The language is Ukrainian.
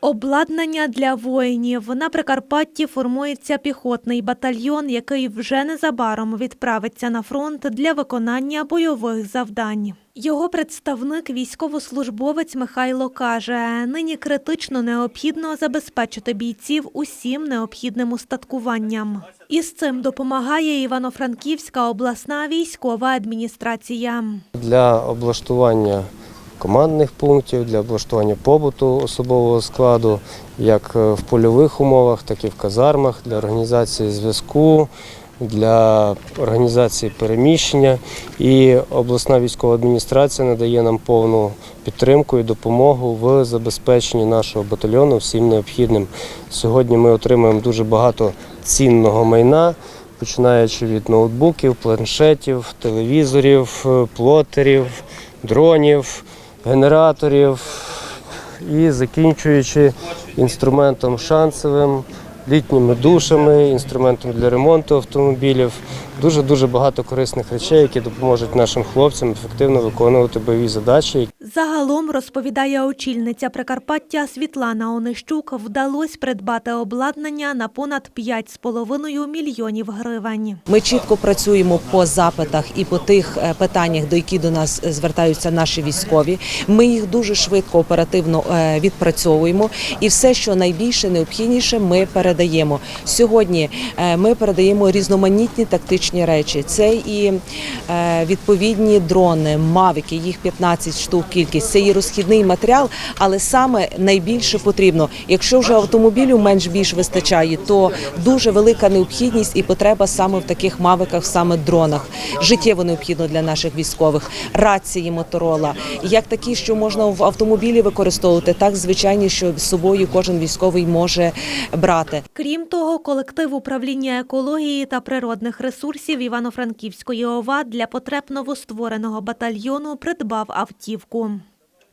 Обладнання для воїнів. На Прикарпатті формується піхотний батальйон, який вже незабаром відправиться на фронт для виконання бойових завдань. Його представник, військовослужбовець Михайло каже, нині критично необхідно забезпечити бійців усім необхідним устаткуванням. І з цим допомагає Івано-Франківська обласна військова адміністрація. для облаштування командних пунктів, для облаштування побуту особового складу, як е, в польових умовах, так і в казармах, для організації зв'язку, для організації переміщення. І обласна військова адміністрація надає нам повну підтримку і допомогу в забезпеченні нашого батальйону всім необхідним. Сьогодні ми отримуємо дуже багато цінного майна починаючи від ноутбуків, планшетів, телевізорів, е, плотерів, дронів, генераторів і закінчуючи інструментом шансовим, літніми душами, інструментом для ремонту автомобілів. Дуже дуже багато корисних речей, які допоможуть нашим хлопцям ефективно виконувати бойові задачі, Загалом, розповідає очільниця Прикарпаття Світлана Онищук, вдалося придбати обладнання на понад 5,5 мільйонів гривень. Ми чітко працюємо по запитах і по тих е, питаннях, до які до нас е, звертаються наші військові. Ми їх дуже швидко, оперативно е, відпрацьовуємо, і все, що найбільше необхідніше, ми передаємо. Сьогодні ми передаємо різноманітні тактичні речі. Це і відповідні дрони, мавіки, їх 15 штук кількість. Це і розхідний матеріал, але саме найбільше потрібно, якщо вже автомобілю менш більш вистачає, то дуже велика необхідність і потреба саме в таких мавиках, саме дронах. Життєво необхідно для наших військових. Рації моторола, як такі, що можна в автомобілі використовувати, так звичайні, що з собою кожен військовий може брати. Крім того, колектив управління екології та природних ресурсів Івано-Франківської ОВА для потреб новоствореного батальйону придбав автівку.